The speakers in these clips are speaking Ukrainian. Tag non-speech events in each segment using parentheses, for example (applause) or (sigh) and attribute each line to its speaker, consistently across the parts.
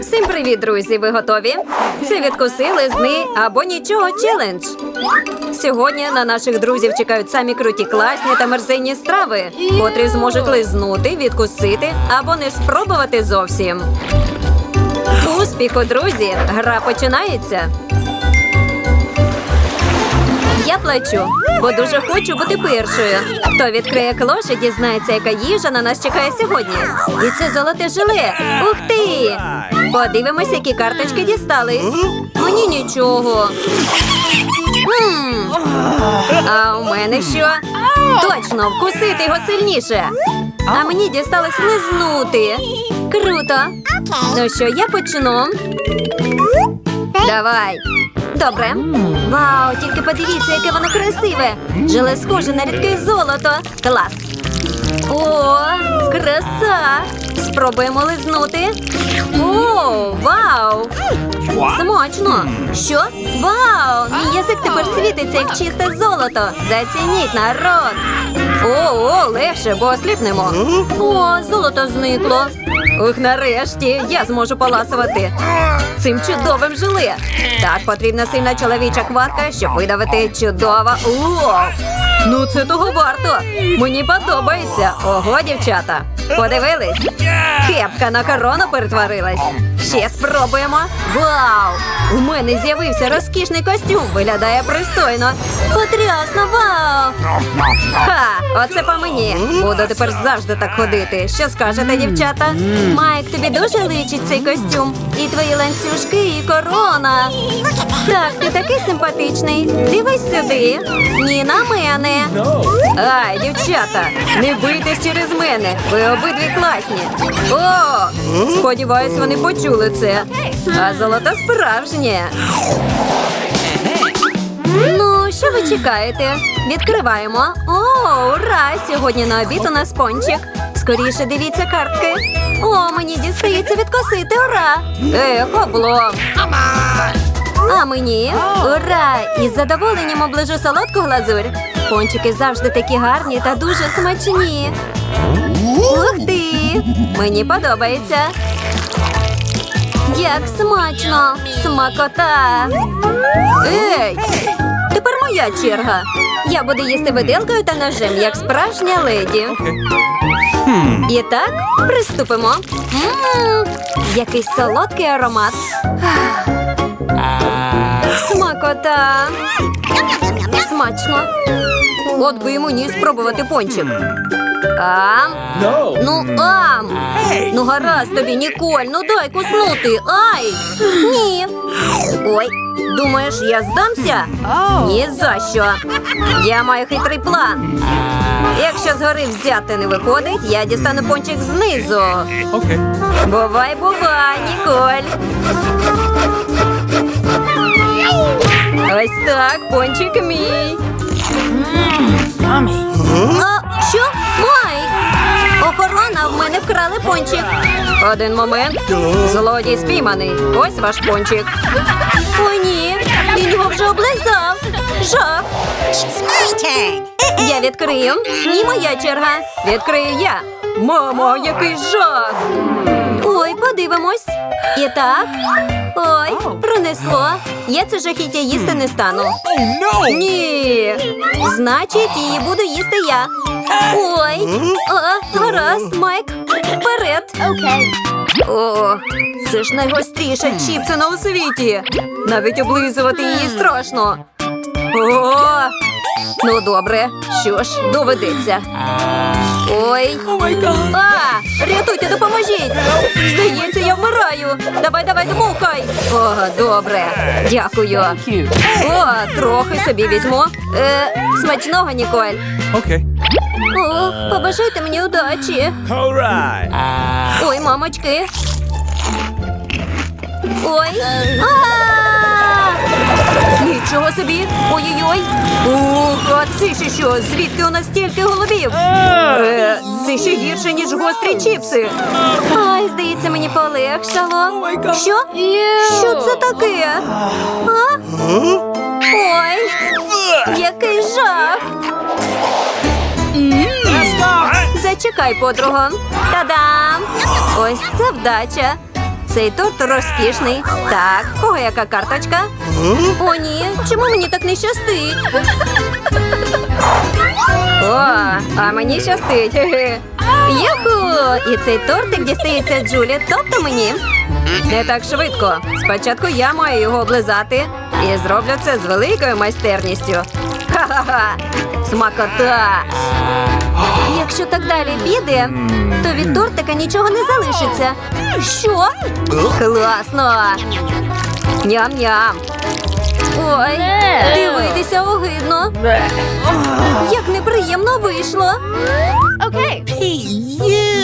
Speaker 1: Всім привіт, друзі! Ви готові? Це відкуси, лизни або нічого челендж. Сьогодні на наших друзів чекають самі круті, класні та мерзенні страви, котрі зможуть лизнути, відкусити або не спробувати зовсім. Успіху, друзі! Гра починається. Я плачу, бо дуже хочу бути першою. Хто відкриє клош дізнається, яка їжа на нас чекає сьогодні. І це золоте желе. Ух ти! Подивимось, які карточки дістались. Мені нічого. А у мене що? Точно, вкусити його сильніше. А мені дісталось лизнути. Круто. Ну що, я почну. Давай. Добре. Вау, тільки подивіться, яке воно красиве. Желе схоже на рідке золото. Клас. О, краса. Спробуємо лизнути. О, вау! Смачно! Що? Вау! Мій язик тепер світиться, як чисте золото. Зацініть народ! О, о, легше, бо осліпнемо. О, золото зникло. Ух, нарешті я зможу поласувати цим чудовим желе. Так потрібна сильна чоловіча хватка, щоб видавити чудово. О! Ну це того варто. Мені подобається. Ого, дівчата. Подивились? Кепка на корону перетворилась. Ще спробуємо. Вау! У мене з'явився розкішний костюм. Виглядає пристойно. Потрясно, вау! Ха! Оце по мені. Буду тепер завжди так ходити. Що скажете, дівчата? Майк, тобі дуже личить цей костюм. І твої ланцюжки, і корона. Так, ти такий симпатичний. Дивись сюди. Ні, на мене. Ай, дівчата, не бийтесь через мене. Ви обидві класні. О! Сподіваюсь, вони почули це. А золото справжнє. Ну, що ви чекаєте? Відкриваємо. О, ура! Сьогодні на обід у нас пончик. Скоріше дивіться картки. О, мені дістається відкосити, ура! Ех, облом. А мені ура! Із задоволенням оближу солодку глазурь. Пончики завжди такі гарні та дуже смачні. Ух ти! Мені подобається. Як смачно! Смакота! Ей! Тепер моя черга. Я буду їсти виделкою та ножем, як справжня леді. І так, приступимо. М, Який солодкий аромат. Смакота. Смачно. От би і мені спробувати пончик. Ам. Ну, ам. Ну, гаразд тобі, Ніколь, ну дай куснути. Ай! Ні. Ой, думаєш, я здамся? Ні за що. Я маю хитрий план. Якщо згори взяти не виходить, я дістану пончик знизу.
Speaker 2: Okay.
Speaker 1: Бувай, бувай, Ніколь. Ось так, пончик мій. А, що? Охорона, в мене вкрали пончик. Один момент. Злодій спійманий. Ось ваш пончик. О, ні. Він його вже облизав. Жах. Я відкрию. Ні, моя черга. Відкрию я. Мамо, який жах. Ой, подивимось. І так. Ой, пронесло. Я це жахіття їсти не стану.
Speaker 2: Oh!
Speaker 1: Ні. Значить, її буду їсти я. Ой. А, гаразд, Майк. Вперед. О, це ж найгостріша чіпсина у світі. Навіть облизувати її страшно. О, ну добре. Що ж, доведеться. Ой. А, рятуйте, допоможіть. Здається, я вмираю. Давай, давай, дмухай. О, добре. Дякую. О, трохи собі візьму. Е, смачного, Ніколь.
Speaker 2: Okay.
Speaker 1: О, побажайте мені удачі. Ой, мамочки. Ой. А! Нічого собі. Ой-ой-ой. Ух, а це ще що? Звідки у нас стільки головів? Е, це ще гірше, ніж гострі чіпси. Ай, здається, мені полегшало. Що? Що це таке? А? Ой, який жах. Зачекай, подруго. Та-дам! Ось це вдача. Цей торт розкішний. Так, в кого яка карточка? О, ні, чому мені так не щастить? О, а мені щастить. (laughs) Юху! І цей тортик дістається Джулі, тобто мені. Не так швидко. Спочатку я маю його облизати і зроблю це з великою майстерністю. Ха-ха-ха! Смакота! Якщо так далі піде, то від тортика нічого не залишиться. Що? Класно! Ням-ням! Ой, дивитися огидно. Як неприємно вийшло.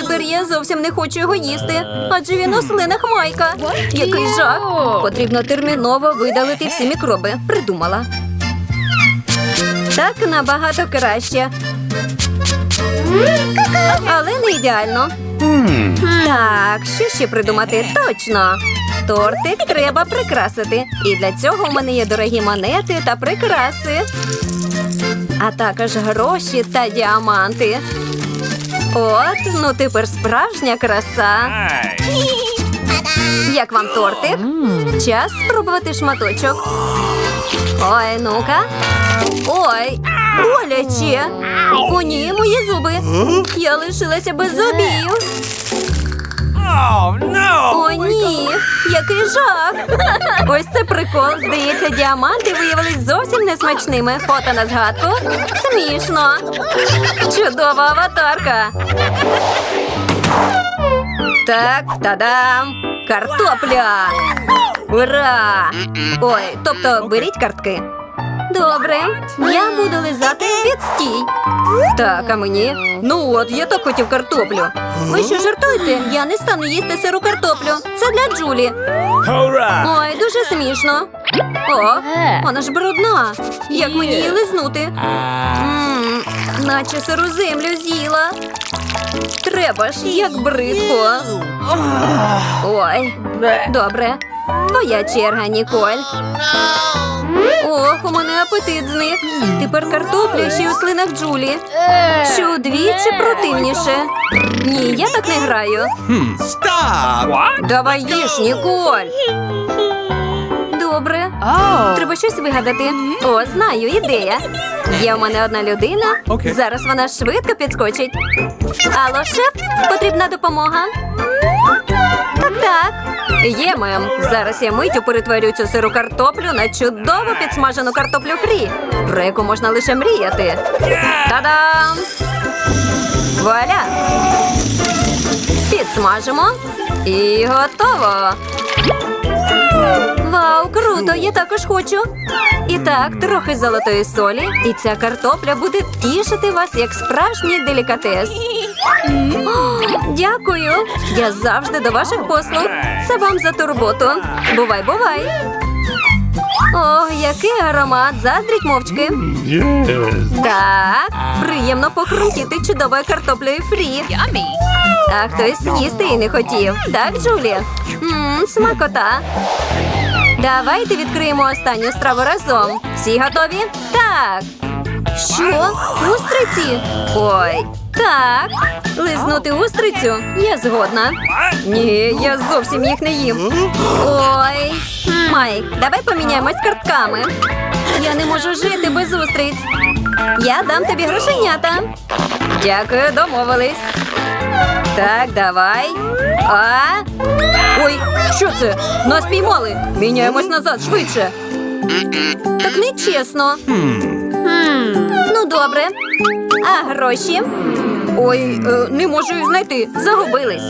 Speaker 1: Тепер я зовсім не хочу його їсти, адже він у слинах майка. Який жах! Потрібно терміново видалити всі мікроби. Придумала. Так набагато краще. Але не ідеально. Так, що ще придумати? Точно. Тортик треба прикрасити. І для цього у мене є дорогі монети та прикраси. А також гроші та діаманти. От, ну тепер справжня краса. Як вам тортик? Час спробувати шматочок. Ой, ну-ка. Ой, боляче. О, ні, мої зуби. Я лишилася без зубів. О, ні, який жах. (laughs) Ось це прикол. Здається, діаманти виявились зовсім несмачними. Фото на згадку. Смішно. Чудова аватарка. Так, тадам! Картопля! Ура! Ой, тобто беріть картки. Добре, я буду лизати відстій. Так, а мені? Ну от, я так хотів картоплю. Ви що жартуєте? Я не стану їсти сиру картоплю. Це для Джулі. Ой, дуже смішно. О, вона ж брудна. Як мені її лизнути? М, наче сиру землю з'їла. Треба ж, як бридко. Ой, добре. Твоя черга, Ніколь. Ох, у мене апетит зник. Тепер картопля ще й у слинах Джулі. Що удвічі противніше. Ні, я так не граю. Давай їж, Ніколь. Добре.
Speaker 3: Oh.
Speaker 1: Треба щось вигадати. О, знаю, ідея. Є у мене одна людина.
Speaker 2: Окей.
Speaker 1: Зараз вона швидко підскочить. Алло, шеф, потрібна допомога. Так, так. Є мем. Зараз я миттю перетворю цю сиру картоплю на чудово підсмажену картоплю фрі, про яку можна лише мріяти. Та-дам! Вуаля! Підсмажимо. І готово. Вау, круто! Я також хочу. І так, трохи золотої солі, і ця картопля буде тішити вас як справжній делікатес. О, дякую. Я завжди до ваших послуг. Це вам за турботу. Бувай, бувай. Ох, який аромат! Заздріть мовчки. Так, приємно похрумтіти чудовою картоплею фрі. А хтось їсти і не хотів. Так, Джулі? Мм, смакота. Давайте відкриємо останню страву разом. Всі готові? Так. Що? Устриці? Ой. Так. Лизнути устрицю? Я згодна. Ні, я зовсім їх не їм. Ой. Майк, давай поміняємось картками. Я не можу жити без устриць. Я дам тобі грошенята. Дякую, домовились. Так, давай. А? Ой, що це? Нас піймали. Міняємось назад швидше. Так нечесно. Ну, добре. А гроші? Ой, е, не можу їх знайти. Загубились.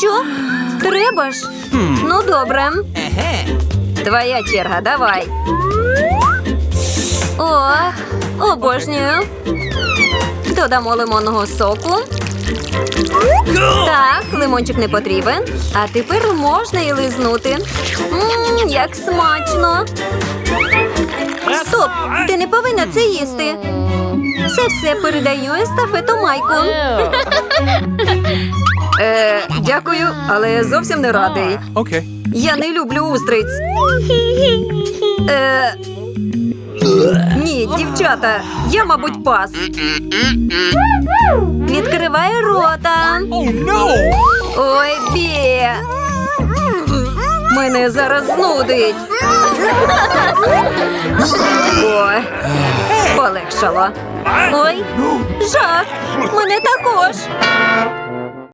Speaker 1: Що? Треба ж? Ну, добре. Твоя черга, давай. Ох, обожнюю. Додамо лимонного соку. Так, лимончик не потрібен. А тепер можна і лизнути. Мм, як смачно. Стоп! Ти не повинна це їсти. Це все передаю естафету Майку. Е, дякую, але я зовсім не радий.
Speaker 2: Okay.
Speaker 1: Я не люблю устриць. Е, ні, дівчата, я, мабуть, пас. Відкривай рота.
Speaker 2: Oh!
Speaker 1: Ой, бі. Мене зараз знудить. Ой, полегшало. Ой, жах, мене також.